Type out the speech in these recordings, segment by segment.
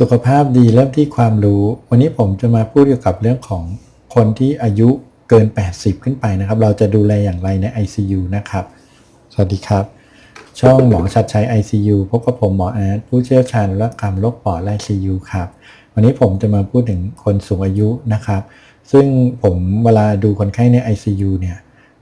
สุขภาพดีเริ่มที่ความรู้ วันนี้ผมจะมาพูดเกี่ยวกับเรื่องของคนที่อายุเกิน 80 ขึ้นไปนะครับ เราจะดูแลอย่างไรใน ICU นะครับ สวัสดีครับ ช่องหมอชัดชัย ICU พบกับผมหมออาร์ตผู้เชี่ยวชาญและกรรมโรคปอดและ ICU ครับ วันนี้ผมจะมาพูดถึงคนสูงอายุนะครับ ซึ่งผมเวลาดูคนไข้ใน ICU เนี่ย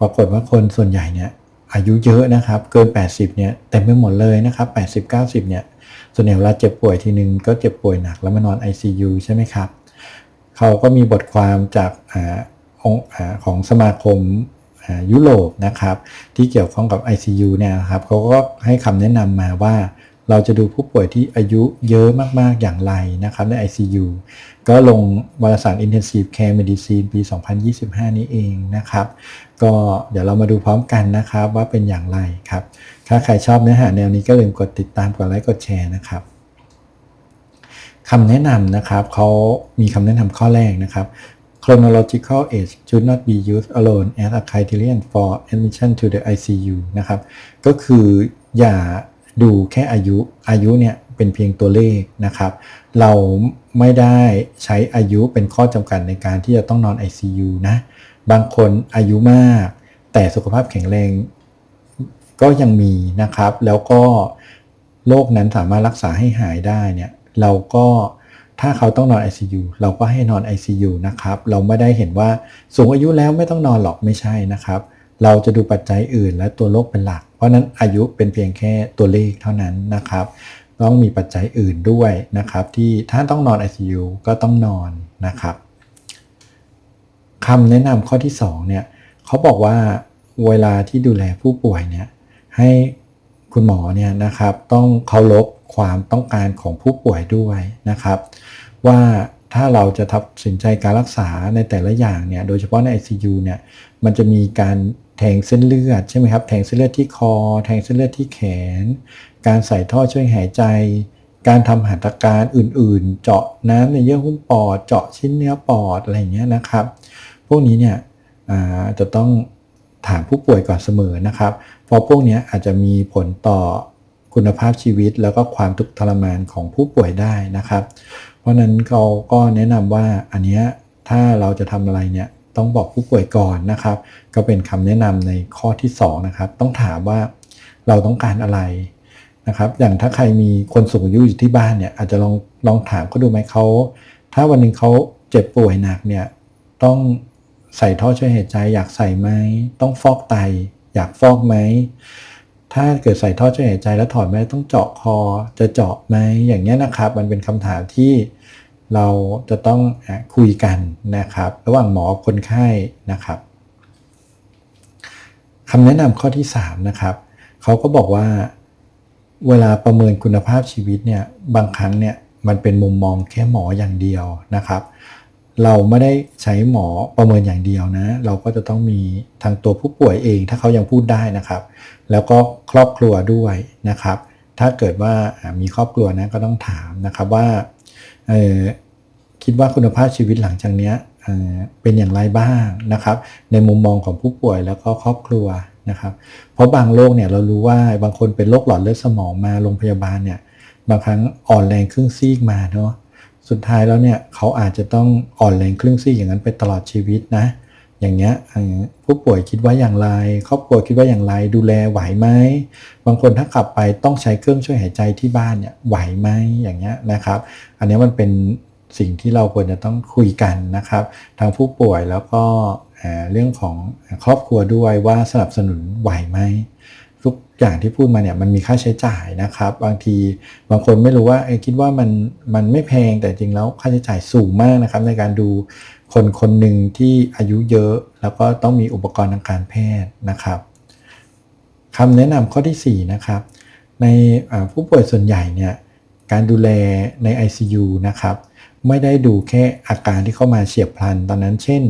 ปรากฏว่าคนส่วนใหญ่เนี่ยอายุเยอะนะครับ เกิน 80 เนี่ยเต็มไปหมดเลยนะครับ 80-90 เนี่ย ส่วนใหญ่เวลาเจ็บป่วยทีนึงก็เจ็บป่วยหนักแล้วมานอน ICU ใช่ไหมครับ เขาก็มีบทความจากอองของสมาคมยุโรปนะครับ ที่เกี่ยวข้องกับ ICU เนี่ยครับเขาก็ให้คำแนะนำมาว่า เราจะดูผู้ป่วยที่อายุเยอะมาก ๆ อย่างไรนะครับใน ICU ก็ลงวารสาร Intensive Care Medicine ปี 2025 นี้เองนะครับ ก็เดี๋ยวเรามาดูพร้อมกันนะครับว่าเป็นอย่างไรครับ ถ้าใครชอบเนื้อหาแนวนี้ก็ลืมกดติดตามกดไลค์กดแชร์นะครับคำแนะนำนะครับเขามีคำแนะนำข้อแรกนะครับ chronological age should not be used alone as a criterion for admission to the ICU นะครับ ก็คืออย่า ดูแค่อายุอายุเนี่ยเป็นเพียงตัวเลขนะครับ เราไม่ได้ใช้อายุเป็นข้อจำกัดในการที่จะต้องนอน ICU นะบางคนอายุมาก แต่สุขภาพแข็งแรงก็ยังมีนะครับ แล้วก็โรคนั้นสามารถรักษาให้หายได้เนี่ยเราก็ถ้าเขาต้องนอน ICU เราก็ให้นอน ICU นะครับ เราไม่ได้เห็นว่าสูงอายุแล้วไม่ต้องนอนหรอกไม่ใช่นะครับ เราจะดูปัจจัยอื่นและตัวโรคเป็นหลัก เพราะนั้นอายุเป็นเพียงแค่ตัวเลขเท่านั้นนะครับ ต้องมีปัจจัยอื่นด้วยนะครับ ที่ถ้าต้องนอน ICU ก็ต้องนอนนะครับคำแนะนำข้อที่2เนี่ยเขาบอกว่าเวลาที่ดูแลผู้ป่วยเนี่ยให้คุณหมอเนี่ยนะครับต้องเคารพความต้องการของผู้ป่วยด้วยนะครับ ว่าถ้าเราจะทับสินใจการรักษาในแต่ละอย่างเนี่ยโดยเฉพาะใน ICU เนี่ยมันจะมีการ แทงเส้นเลือดใช่ไหมครับ แทงเส้นเลือดที่คอ แทงเส้นเลือดที่แขน การใส่ท่อช่วยหายใจ การทำหัตถการอื่นๆ เจาะน้ำในเยื่อหุ้มปอด เจาะชิ้นเนื้อปอดอะไรอย่างเงี้ยนะครับ พวกนี้เนี่ยจะต้องถามผู้ป่วยก่อนเสมอนะครับ เพราะพวกนี้อาจจะมีผลต่อคุณภาพชีวิต แล้วก็ความทุกข์ทรมานของผู้ป่วยได้นะครับ เพราะนั้นเขาก็แนะนำว่าอันนี้ถ้าเราจะทำอะไรเนี่ย ต้องบอกผู้ป่วยก่อนนะครับ ก็เป็นคำแนะนำในข้อที่2นะครับต้องถามว่าเราต้องการอะไรนะครับ อย่างถ้าใครมีคนสูงอายุอยู่ที่บ้านเนี่ยอาจจะลองลองถามเขาดูไหมเขาถ้าวันหนึ่งเขาเจ็บป่วยหนักเนี่ยต้องใส่ท่อช่วยหายใจ อยากใส่ไหมต้องฟอกไต อยากฟอกไหมถ้าเกิดใส่ท่อช่วยหายใจแล้วถอดไม่ต้องเจาะคอจะเจาะไหมอย่างเงี้ยนะครับ มันเป็นคำถามที่ เราจะต้องคุยกันนะครับ ระหว่างหมอคนไข้นะครับคำแนะนำข้อที่3นะครับเขาก็บอกว่าเวลาประเมินคุณภาพชีวิตเนี่ยบางครั้งเนี่ยมันเป็นมุมมองแค่หมออย่างเดียวนะครับ เราไม่ได้ใช้หมอประเมินอย่างเดียวนะ เราก็จะต้องมีทางตัวผู้ป่วยเอง ถ้าเขายังพูดได้นะครับ แล้วก็ครอบครัวด้วยนะครับ ถ้าเกิดว่ามีครอบครัวนะก็ต้องถามนะครับว่า คิดว่าคุณภาพชีวิตหลังจากนี้เป็นอย่างไรบ้างนะครับ ในมุมมองของผู้ป่วยแล้วก็ครอบครัวนะครับ เพราะบางโรคเนี่ยเรารู้ว่าบางคนเป็นโรคหลอดเลือดสมองมาโรงพยาบาลเนี่ยบางครั้งอ่อนแรงครึ่งซีกมาเนาะสุดท้ายแล้วเนี่ยเขาอาจจะต้องอ่อนแรงครึ่งซีกอย่างนั้นไปตลอดชีวิตนะ อย่างเงี้ยผู้ป่วยคิดว่าอย่างไร ครอบครัวคิดว่าอย่างไร ดูแลไหวไหมบางคนถ้ากลับไปต้องใช้เครื่องช่วยหายใจที่บ้านเนี่ยไหวไหมอย่างเงี้ยนะครับ อันนี้มันเป็นสิ่งที่เราควรจะต้องคุยกันนะครับทางผู้ป่วยแล้วก็เรื่องของครอบครัวด้วยว่าสนับสนุนไหวไหมทุกอย่างที่พูดมาเนี่ยมันมีค่าใช้จ่ายนะครับ บางทีบางคนไม่รู้ว่าคิดว่ามันมันไม่แพงแต่จริงแล้วค่าใช้จ่ายสูงมากนะครับ ในการดู คนคนหนึ่งที่อายุเยอะแล้วก็ต้องมีอุปกรณ์ทางการแพทย์นะครับคำแนะนำข้อที่ 4 นะครับ ในผู้ป่วยส่วนใหญ่เนี่ยการดูแลใน ICU นะครับไม่ได้ดูแค่อาการที่เข้ามาเฉียบพลัน ตอนนั้นเช่น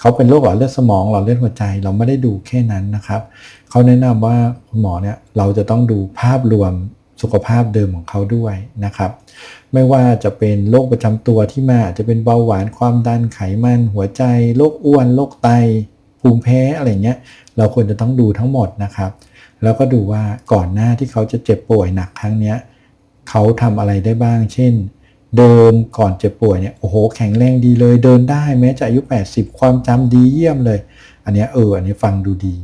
เขาเป็นโรคหลอดเลือดสมองหลอดเลือดหัวใจ เราไม่ได้ดูแค่นั้นนะครับ เขาแนะนำว่าคุณหมอเนี่ยเราจะต้องดูภาพรวม สุขภาพเดิมของเขาด้วยนะครับ ไม่ว่าจะเป็นโรคประจำตัวที่มาอาจจะเป็นเบาหวานความดันไขมัน หัวใจโรคอ้วนโรคไต ภูมิแพ้อะไรเงี้ย เราควรจะต้องดูทั้งหมดนะครับ แล้วก็ดูว่าก่อนหน้าที่เขาจะเจ็บป่วยหนักครั้งเนี้ยเขาทำอะไรได้บ้าง เช่น เดิมก่อนเจ็บป่วยเนี่ยโอ้โหแข็งแรงดีเลยเดินได้แม้จะอายุ 80 ความจำดีเยี่ยมเลย อันนี้เอออันนี้ฟังดูดี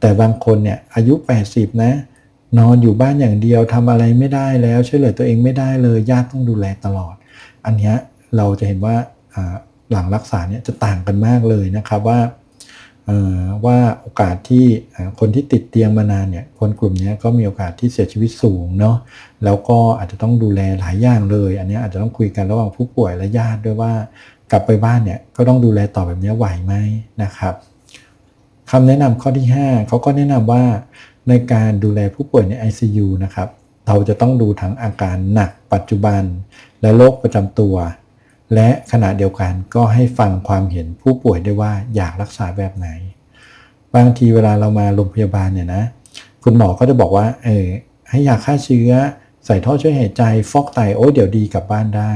แต่บางคนเนี่ยอายุ 80 นะ นอนอยู่บ้านอย่างเดียวทำอะไรไม่ได้แล้วช่วยเหลือตัวเองไม่ได้เลยญาติต้องดูแลตลอด อันนี้เราจะเห็นว่าหลังรักษาเนี่ยจะต่างกันมากเลยนะครับว่าว่าโอกาสที่คนที่ติดเตียงมานานเนี่ยคนกลุ่มนี้ก็มีโอกาสที่เสียชีวิตสูงเนาะแล้วก็อาจจะต้องดูแลหลายอย่างเลย อันนี้อาจจะต้องคุยกันระหว่างผู้ป่วยและญาติด้วยว่ากลับไปบ้านเนี่ยก็ต้องดูแลต่อแบบนี้ไหวไหมนะครับคำแนะนำข้อที่ 5เขาก็แนะนำว่า ในการดูแลผู้ป่วยใน ICU นะครับ เราจะต้องดูทั้งอาการหนักปัจจุบัน และโรคประจำตัว และขณะเดียวกันก็ให้ฟังความเห็นผู้ป่วยได้ว่าอยากรักษาแบบไหน บางทีเวลาเรามาโรงพยาบาลเนี่ยนะ คุณหมอก็จะบอกว่า เออ ให้ยาฆ่าเชื้อ ใส่ท่อช่วยหายใจ ฟอกไต โอ้เดี๋ยวดีกลับบ้านได้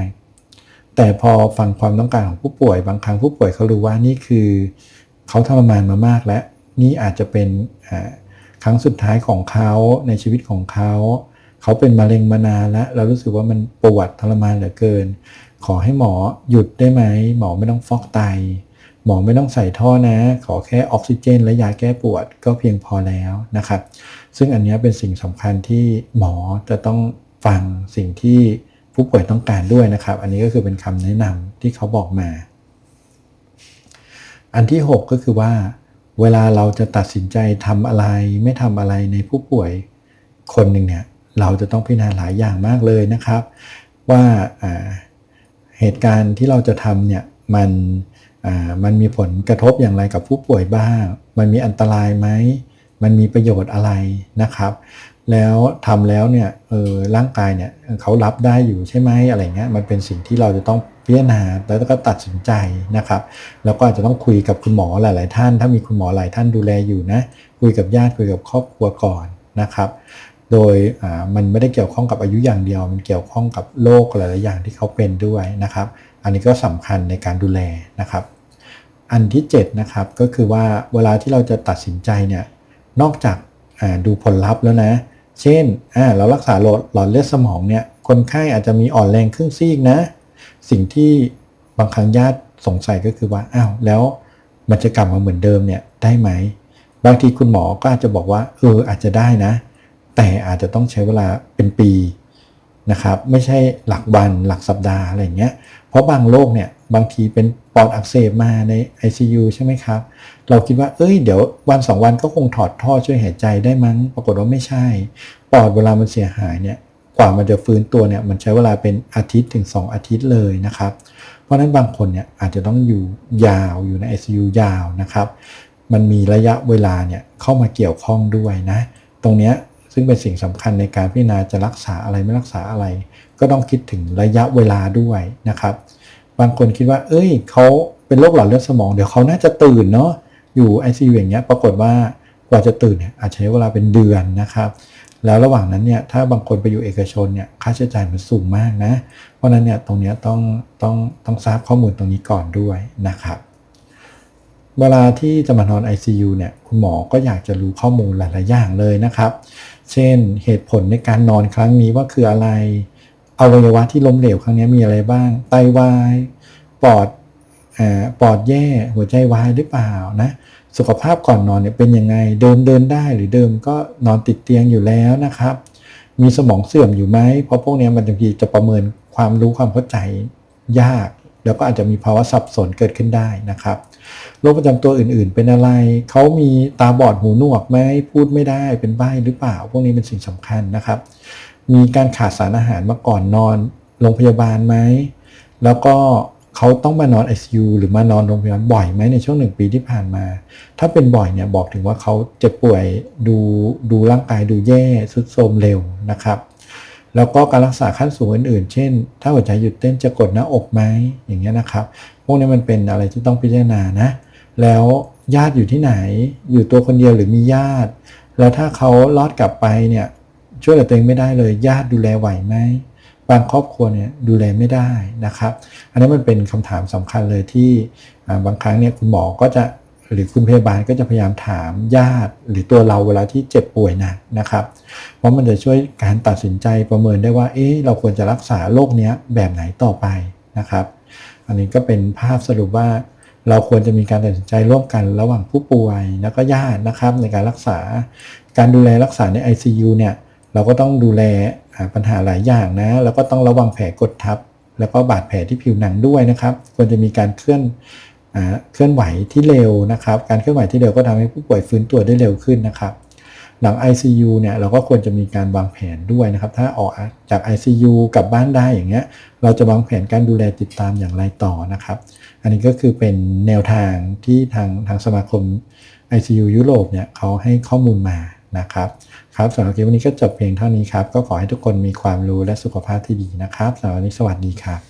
แต่พอฟังความต้องการของผู้ป่วย บางครั้งผู้ป่วยเขารู้ว่านี่คือ เขาทรมานมามากแล้วนี่อาจจะเป็นอ่า ครั้งสุดท้ายของเขาในชีวิตของเขา เขาเป็นมะเร็งมานานแล้วเรารู้สึกว่ามันปวดทรมานเหลือเกิน ขอให้หมอหยุดได้ไหมหมอไม่ต้องฟอกไต หมอไม่ต้องใส่ท่อนะ ขอแค่ออกซิเจน และยาแก้ปวดก็เพียงพอแล้วนะครับ ซึ่งอันนี้เป็นสิ่งสำคัญที่หมอจะต้องฟังสิ่งที่ผู้ป่วยต้องการด้วยนะครับ อันนี้ก็คือเป็นคำแนะนำที่เขาบอกมา อันที่ 6 ก็คือว่า เวลาเราจะตัดสินใจทำอะไรไม่ทำอะไรในผู้ป่วยคนหนึ่งเนี่ยเราจะต้องพิจารณาหลายอย่างมากเลยนะครับ ว่าเหตุการณ์ที่เราจะทำเนี่ยมันมันมีผลกระทบอย่างไรกับผู้ป่วยบ้าง มันมีอันตรายไหม มันมีประโยชน์อะไรนะครับ แล้วทำแล้วเนี่ยเออร่างกายเนี่ยเขารับได้อยู่ใช่ไหมอะไรเงี้ย มันเป็นสิ่งที่เราจะต้อง พิจารณาแล้วก็ตัดสินใจนะครับ แล้วก็อาจจะต้องคุยกับคุณหมอหลาย ๆ ท่าน ถ้ามีคุณหมอหลายท่านดูแลอยู่นะ คุยกับญาติคุยกับครอบครัวก่อนนะครับ โดยมันไม่ได้เกี่ยวข้องกับอายุอย่างเดียว มันเกี่ยวข้องกับโรคหลาย ๆ อย่างที่เขาเป็นด้วยนะครับ อันนี้ก็สำคัญในการดูแลนะครับ อันที่7นะครับก็คือว่าเวลาที่เราจะตัดสินใจเนี่ยนอกจากาดูผลลัพธ์แล้วนะ เช่นเรารักษาหลอดเลือดสมองเนี่ยคนไข้อาจจะมีอ่อนแรงครึ่งซีกนะ สิ่งที่บางครั้งญาติสงสัยก็คือว่าอ้าวแล้วมันจะกลับมาเหมือนเดิมเนี่ยได้ไหม บางทีคุณหมอก็อาจจะบอกว่าเอออาจจะได้นะ แต่อาจจะต้องใช้เวลาเป็นปีนะครับไม่ใช่หลักวันหลักสัปดาห์อะไรอย่างเงี้ยเพราะบางโรคเนี่ยบางทีเป็นปอดอักเสบมาใน ICU ใช่ไหมครับ เราคิดว่าเอ้ยเดี๋ยววันสองวันก็คงถอดท่อช่วยหายใจได้มั้ง ปรากฏว่าไม่ใช่ ปอดเวลามันเสียหายเนี่ย ว่ามันจะฟื้นตัวเนี่ยมันใช้เวลาเป็นอาทิตย์ถึง 2 อาทิตย์เลยนะครับ เพราะฉะนั้นบางคนเนี่ยอาจจะต้องอยู่ยาวอยู่ใน ICU ยาวนะครับ มันมีระยะเวลาเนี่ยเข้ามาเกี่ยวข้องด้วยนะ ตรงเนี้ยซึ่งเป็นสิ่งสำคัญในการพิจารณาจะรักษาอะไรไม่รักษาอะไร ก็ต้องคิดถึงระยะเวลาด้วยนะครับ บางคนคิดว่า เอ้ยเขาเป็นโรคหลอดเลือดสมองเดี๋ยวเขาน่าจะตื่นเนาะอยู่ ICU อย่างเงี้ยปรากฏว่ากว่าจะตื่นเนี่ยอาจใช้เวลาเป็นเดือนนะครับ แล้วระหว่างนั้นเนี่ยถ้าบางคนไปอยู่เอกชนเนี่ยค่าใช้จ่ายมันสูงมากนะ เพราะนั้นเนี่ยตรงนี้ต้องต้องต้องทราบข้อมูลตรงนี้ก่อนด้วยนะครับ เวลาที่จะมานอน ICU เนี่ยคุณหมอก็อยากจะรู้ข้อมูลหลาย ๆ อย่างเลยนะครับ เช่นเหตุผลในการนอนครั้งนี้ว่าคืออะไรอวัยวะที่ล้มเหลวครั้งนี้มีอะไรบ้าง ไตวาย ปอดอ่าปอดแย่หัวใจวายหรือเปล่านะ สุขภาพก่อนนอนเนี่ยเป็นยังไง เดินเดินได้หรือเดิมก็นอนติดเตียงอยู่แล้วนะครับ มีสมองเสื่อมอยู่ไหม เพราะพวกนี้มันบางทีจะประเมินความรู้ความเข้าใจยาก แล้วก็อาจจะมีภาวะสับสนเกิดขึ้นได้นะครับโรคประจำตัวอื่นๆ เป็นอะไร เขามีตาบอดหูหนวกไหมพูดไม่ได้เป็นใบ้หรือเปล่า พวกนี้เป็นสิ่งสำคัญนะครับ มีการขาดสารอาหารมาก่อนนอนโรงพยาบาลไหมแล้วก็ เขาต้องมานอน ICU หรือมานอนโรงพยาบาลบ่อยไหมในช่วงหนึ่งปีที่ผ่านมา ถ้าเป็นบ่อยเนี่ยบอกถึงว่าเขาเจ็บป่วยดูดูร่างกายดูแย่ทรุดโทรมเร็วนะครับ แล้วก็การรักษาขั้นสูงอื่นๆ เช่น ถ้าหัวใจหยุดเต้นจะกดหน้าอกไหมอย่างเงี้ยนะครับ พวกนี้มันเป็นอะไรที่ต้องพิจารณานะ แล้วญาติอยู่ที่ไหน อยู่ตัวคนเดียวหรือมีญาติ แล้วถ้าเขารอดกลับไปเนี่ยช่วยเหลือตัวเองไม่ได้เลยญาติดูแลไหวไหม บางครอบครัวเนี่ยดูแลไม่ได้นะครับ อันนี้มันเป็นคำถามสำคัญเลยที่บางครั้งเนี่ยคุณหมอก็จะหรือคุณพยาบาลก็จะพยายามถามญาติ หรือตัวเราเวลาที่เจ็บป่วยนักนะครับ เพราะมันจะช่วยการตัดสินใจประเมินได้ว่า เอ๊ะเราควรจะรักษาโรคเนี้ยแบบไหนต่อไปนะครับ อันนี้ก็เป็นภาพสรุปว่า เราควรจะมีการตัดสินใจร่วมกันระหว่างผู้ป่วยแล้วก็ญาตินะครับในการรักษา การดูแลรักษาใน ICU เนี่ยเราก็ต้องดูแล ปัญหาหลายอย่างนะ แล้วก็ต้องระวังแผลกดทับ แล้วก็บาดแผลที่ผิวหนังด้วยนะครับ ควรจะมีการเคลื่อนเคลื่อนไหวที่เร็วนะครับ การเคลื่อนไหวที่เร็วก็ทำให้ผู้ป่วยฟื้นตัวได้เร็วขึ้นนะครับ หลัง ICU เนี่ยเราก็ควรจะมีการวางแผนด้วยนะครับ ถ้าออกจาก ICU กลับบ้านได้อย่างเงี้ย เราจะวางแผนการดูแลติดตามอย่างไรต่อนะครับ อันนี้ก็คือเป็นแนวทางที่ทางทางสมาคม ICU ยุโรปเนี่ยเขาให้ข้อมูลมานะครับ ครับสำหรับคลิปวันนี้ก็จบเพียงเท่านี้ครับ ก็ขอให้ทุกคนมีความรู้และสุขภาพที่ดีนะครับสำหรับวันนี้สวัสดีครับ